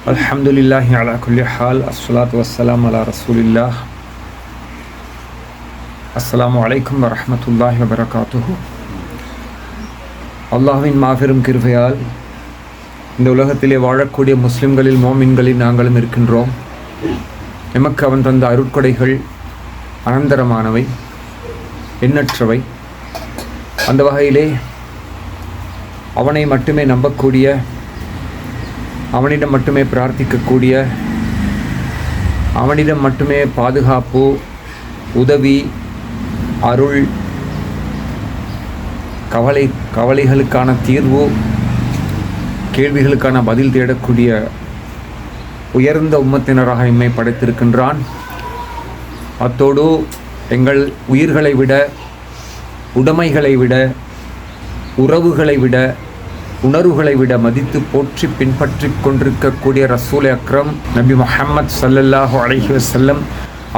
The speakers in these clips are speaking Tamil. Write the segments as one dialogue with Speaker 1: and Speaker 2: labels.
Speaker 1: அல்ஹம்துலில்லாஹி அலா குல்லி ஹால் அஸ்லாத் வசலாம் அலா ரசூலில்லா அஸ்லாம் வலைக்கம் வரமத்துல்லாஹி வபரகாத்துஹூ அல்லாஹின் மாபெரும் கிருபையால் இந்த உலகத்திலே வாழக்கூடிய முஸ்லிம்களில் மோமின்களில் நாங்களும் இருக்கின்றோம் எமக்கு அவன் தந்த அருட்கொடைகள் அனந்தரமானவை எண்ணற்றவை அந்த வகையிலே அவனை மட்டுமே நம்பக்கூடிய அவனிடம் மட்டுமே பிரார்த்திக்கக்கூடிய அவனிடம் மட்டுமே பாதுகாப்பு உதவி அருள் கவலை கவலைகளுக்கான தீர்வு கேள்விகளுக்கான பதில் தேடக்கூடிய உயர்ந்த உம்மத்தினராக இம்மை படைத்திருக்கின்றான். அத்தோடு எங்கள் உயிர்களை விட உடைமைகளை விட உறவுகளை விட உணர்வுகளை விட மதித்து போற்றி பின்பற்றி கொண்டிருக்கக்கூடிய ரசூல் அக்ரம் நபி முஹம்மத் சல்லல்லாஹு அலஹி வசல்லம்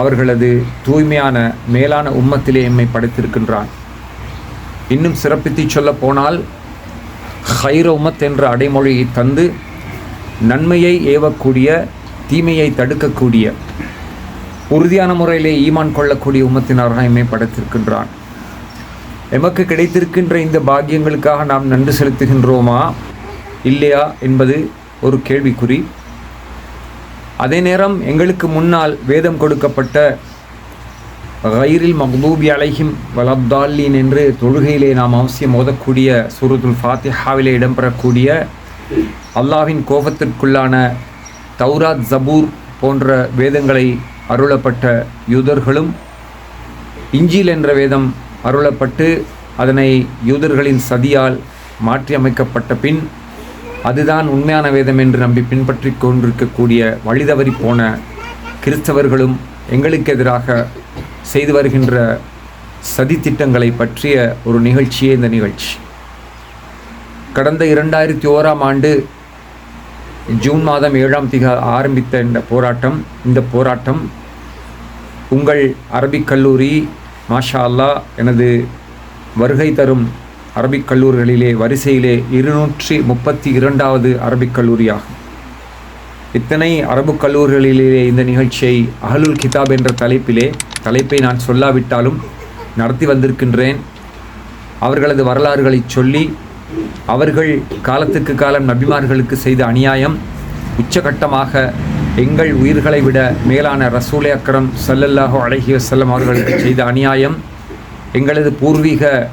Speaker 1: அவர்களது தூய்மையான மேலான உம்மத்திலே எம்மை படைத்திருக்கின்றான். இன்னும் சிறப்பித்து சொல்ல போனால் ஹைர உம்மத் என்ற அடைமொழியை தந்து நன்மையை ஏவக்கூடிய தீமையை தடுக்கக்கூடிய உறுதியான முறையிலே ஈமான் கொள்ளக்கூடிய உம்மத்தினராக எம்மை படைத்திருக்கின்றான். எமக்கு கிடைத்திருக்கின்ற இந்த பாக்கியங்களுக்காக நாம் நன்றி செலுத்துகின்றோமா? இல்லையா என்பது ஒரு கேள்விக்குறி. அதே நேரம் எங்களுக்கு முன்னால் வேதம் கொடுக்கப்பட்ட கயிரில் மக்தூபி அலைஹிம் வலப்தால்லீன் என்று தொழுகையிலே நாம் அவசியம் ஓதக்கூடிய சூரத்துல் ஃபாத்திஹாவிலே இடம்பெறக்கூடிய அல்லாஹ்வின் கோபத்திற்குள்ளான தௌராத் ஜபூர் போன்ற வேதங்களை அருளப்பட்ட யூதர்களும் இஞ்சில் என்ற வேதம் அருளப்பட்டு அதனை யூதர்களின் சதியால் மாற்றியமைக்கப்பட்ட பின் அதுதான் உண்மையான வேதம் என்று நம்பி பின்பற்றி கொண்டிருக்கக்கூடிய வழிதவறி போன கிறிஸ்தவர்களும் எங்களுக்கு எதிராக செய்து வருகின்ற சதி திட்டங்களை பற்றிய ஒரு நிகழ்ச்சியே இந்த நிகழ்ச்சி. கடந்த இரண்டாயிரத்தி ஓராம் ஆண்டு ஜூன் மாதம் ஏழாம் திக ஆரம்பித்த இந்த போராட்டம் இந்த போராட்டம் உங்கள் அரபிக் கல்லூரி மாஷா அல்லா எனது வருகை தரும் அரபிக் கல்லூரிகளிலே வரிசையிலே இருநூற்றி முப்பத்தி இரண்டாவது அரபிக் கல்லூரியாகும். இத்தனை அரபு கல்லூரிகளிலே இந்த நிகழ்ச்சியை அகலுல் கிதாப் என்ற தலைப்பிலே தலைப்பை நான் சொல்லாவிட்டாலும் நடத்தி வந்திருக்கின்றேன். அவர்களது வரலாறுகளை சொல்லி அவர்கள் காலத்துக்கு காலம் நபிமார்களுக்கு செய்த அநியாயம் உச்சகட்டமாக எங்கள் உயிர்களை விட மேலான ரசூலே அக்கரம் சல்லல்லாஹு அழகிய வசல்லம் அவர்களுக்கு செய்த அநியாயம் எங்களது பூர்வீக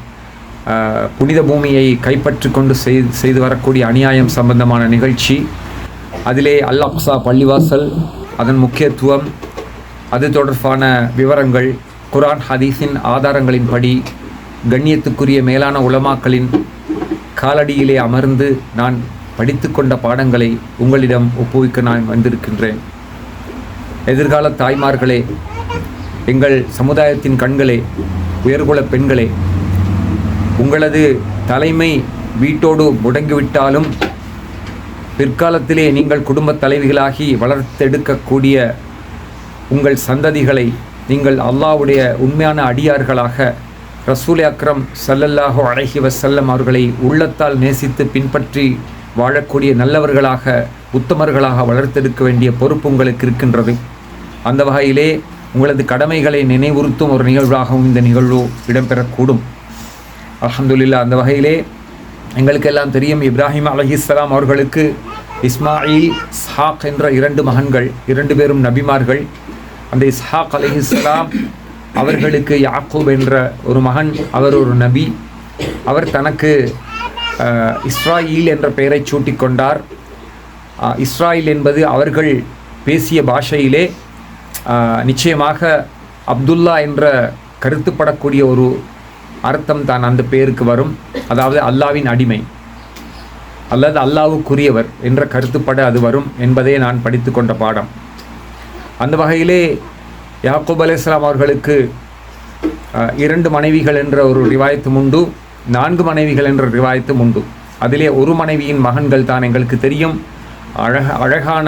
Speaker 1: புனித பூமியை கைப்பற்றி கொண்டு செய்து செய்து வரக்கூடிய அநியாயம் சம்பந்தமான நிகழ்ச்சி. அதிலே அல் அக்ஸா பள்ளிவாசல் அதன் முக்கியத்துவம் அது தொடர்பான விவரங்கள் குரான் ஹதீஸின் ஆதாரங்களின்படி கண்ணியத்துக்குரிய மேலான உலமாக்களின் காலடியிலே அமர்ந்து நான் படித்து கொண்ட பாடங்களை உங்களிடம் ஒப்புவிக்க நான் வந்திருக்கின்றேன். எதிர்கால தாய்மார்களே எங்கள் சமுதாயத்தின் கண்களே உயர்குல பெண்களே உங்களது தலைமை வீட்டோடு முடங்கிவிட்டாலும் பிற்காலத்திலே நீங்கள் குடும்பத் தலைவிகளாகி வளர்த்தெடுக்கக்கூடிய உங்கள் சந்ததிகளை நீங்கள் அல்லாவுடைய உண்மையான அடியார்களாக ரசூல் அக்ரம் சல்லல்லாஹோ அழகி வசல்லம் அவர்களை உள்ளத்தால் நேசித்து பின்பற்றி வாழக்கூடிய நல்லவர்களாக உத்தமர்களாக வளர்த்தெடுக்க வேண்டிய பொறுப்பு உங்களுக்கு இருக்கின்றது. அந்த வகையிலே உங்களது கடமைகளை நினைவுறுத்தும் ஒரு நிகழ்வாகவும் இந்த நிகழ்வு இடம்பெறக்கூடும். அலமதுல்லா அந்த வகையிலே எங்களுக்கெல்லாம் தெரியும் இப்ராஹிம் அலஹிஸ்லாம் அவர்களுக்கு இஸ்மாயில் ஸ்ஹாக் என்ற இரண்டு மகன்கள் இரண்டு பேரும் நபிமார்கள். அந்த இஸ்ஹாக் அலஹிஸ்லாம் அவர்களுக்கு யாக்கூப் என்ற ஒரு மகன் அவர் ஒரு நபி. அவர் தனக்கு இஸ்ராயில் என்ற பெயரை சூட்டிக்கொண்டார். இஸ்ராயில் என்பது அவர்கள் பேசிய பாஷையிலே நிச்சயமாக அப்துல்லா என்ற கருத்துப்படக்கூடிய ஒரு அர்த்தம் தான் அந்த பெயருக்கு வரும். அதாவது அல்லாவின் அடிமை. அல்லது அல்லாவுக்குரியவர் என்ற கருத்துப்பட அது வரும் என்பதே நான் படித்து கொண்ட பாடம். அந்த வகையிலே யாக்கூப் அலேஸ்லாம் அவர்களுக்கு இரண்டு மனைவிகள் என்ற ஒரு ரிவாயத்தும் உண்டு. நான்கு மனைவிகள் என்ற ரிவாயத்தும் உண்டு. அதிலே ஒரு மனைவியின் மகன்கள் தான் எங்களுக்கு தெரியும். அழக அழகான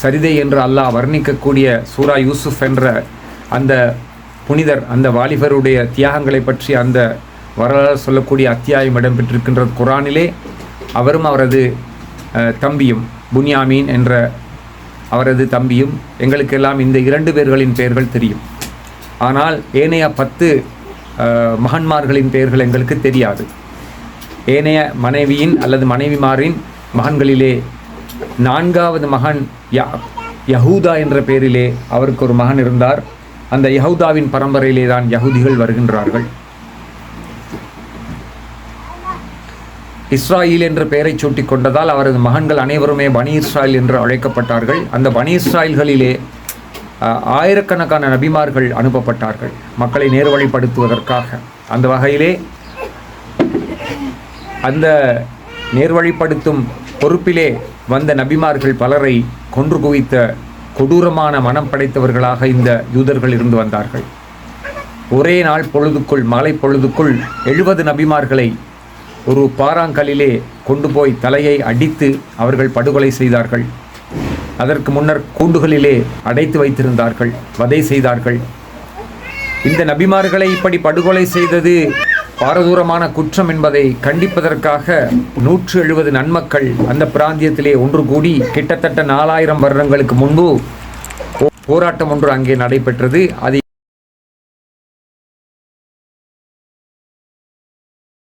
Speaker 1: சரிதை என்று அல்லாஹ் வர்ணிக்கக்கூடிய சூரா யூசுஃப் என்ற அந்த புனிதர் அந்த வாலிபருடைய தியாகங்களை பற்றி அந்த வரலாறு சொல்லக்கூடிய அத்தியாயம் இடம்பெற்றிருக்கின்ற குரானிலே. அவரும் அவரது தம்பியும் புன்யாமீன் என்ற அவரது தம்பியும் எங்களுக்கெல்லாம் இந்த இரண்டு பேர்களின் பெயர்கள் தெரியும். ஆனால் ஏனைய பத்து மகன்மார்களின் பெயர்கள் எங்களுக்கு தெரியாது. ஏனைய மனைவியின் அல்லது மனைவிமாரின் மகன்களிலே நான்காவது மகன் யா யஹூதா என்ற பெயரிலே அவருக்கு ஒரு மகன் இருந்தார். அந்த யஹூதாவின் பரம்பரையிலே தான் யகுதிகள் வருகின்றார்கள். இஸ்ராயில் என்ற பெயரை சூட்டிக் கொண்டதால் அவரது மகன்கள் அனைவருமே பனி இஸ்ராயில் என்று அழைக்கப்பட்டார்கள். அந்த பனி இஸ்ராயில்களிலே ஆயிரக்கணக்கான நபிமார்கள் அனுப்பப்பட்டார்கள் மக்களை நேர்வழிப்படுத்துவதற்காக. அந்த வகையிலே அந்த நேர்வழிப்படுத்தும் பொறுப்பிலே வந்த நபிமார்கள் பலரை கொன்று குவித்த கொடூரமான மனம் படைத்தவர்களாக இந்த யூதர்கள் இருந்து வந்தார்கள். ஒரே நாள் பொழுதுக்குள் மாலை பொழுதுக்குள் எழுபது நபிமார்களை ஒரு பாறாங்கல்லிலே கொண்டு போய் தலையை அடித்து அவர்கள் படுகொலை செய்தார்கள். அதற்கு முன்னர் கூண்டுகளிலே அடைத்து வைத்திருந்தார்கள் வதை செய்தார்கள். இந்த நபிமார்களை இப்படி படுகொலை செய்தது பாரதூரமான குற்றம் என்பதை கண்டிப்பதற்காக நூற்று எழுபது நன்மக்கள் அந்த பிராந்தியத்திலே ஒன்று கூடி கிட்டத்தட்ட நாலாயிரம் வருடங்களுக்கு முன்பு போ- போராட்டம் ஒன்று அங்கே நடைபெற்றது. அது